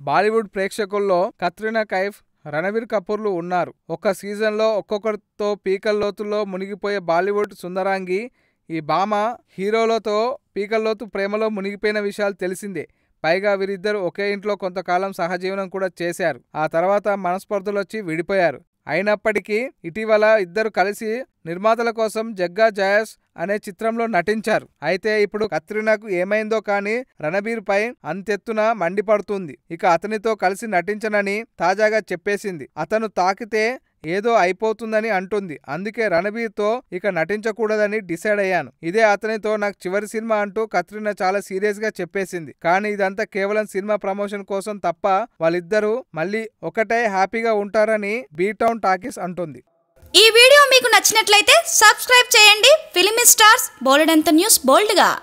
బాలీవుడ్ ప్రేక్షకుల్లో కత్రినా కైఫ్ రణవీర్ కపూర్లు ఉన్నారు. ఒక సీజన్లో ఒక్కొక్కరితో పీకల్లోతుల్లో మునిగిపోయే బాలీవుడ్ సుందరాంగి ఈ భామ హీరోలతో పీకల్లోతు ప్రేమలో మునిగిపోయిన విషయాలు తెలిసిందే. పైగా వీరిద్దరు ఒకే ఇంట్లో కొంతకాలం సహజీవనం కూడా చేశారు. ఆ తర్వాత మనస్పర్ధలొచ్చి విడిపోయారు. అయినప్పటికీ ఇటీవల ఇద్దరు కలిసి నిర్మాతల కోసం జగ్గా జయస్ అనే చిత్రంలో నటించారు. అయితే ఇప్పుడు కత్రినాకు ఏమైందో కానీ రణబీర్ పై అంతెత్తున మండిపడుతుంది. ఇక అతనితో కలిసి నటించనని తాజాగా చెప్పేసింది. అతను తాకితే ఏదో అయిపోతుందని అంటుంది. అందుకే రణబీర్తో ఇక నటించకూడదని డిసైడ్ అయ్యాను. ఇదే అతనితో నాకు చివరి సినిమా అంటూ కత్రినా చాలా సీరియస్గా చెప్పేసింది. కానీ ఇదంతా కేవలం సినిమా ప్రమోషన్ కోసం తప్ప వాళ్ళిద్దరూ మళ్ళీ ఒకటే హ్యాపీగా ఉంటారని బీటౌన్ టాకీస్ అంటుంది. ఈ వీడియో మీకు నచ్చినట్లయితే సబ్స్క్రైబ్ చేయండి. Film stars bold news బోల్డ్గా.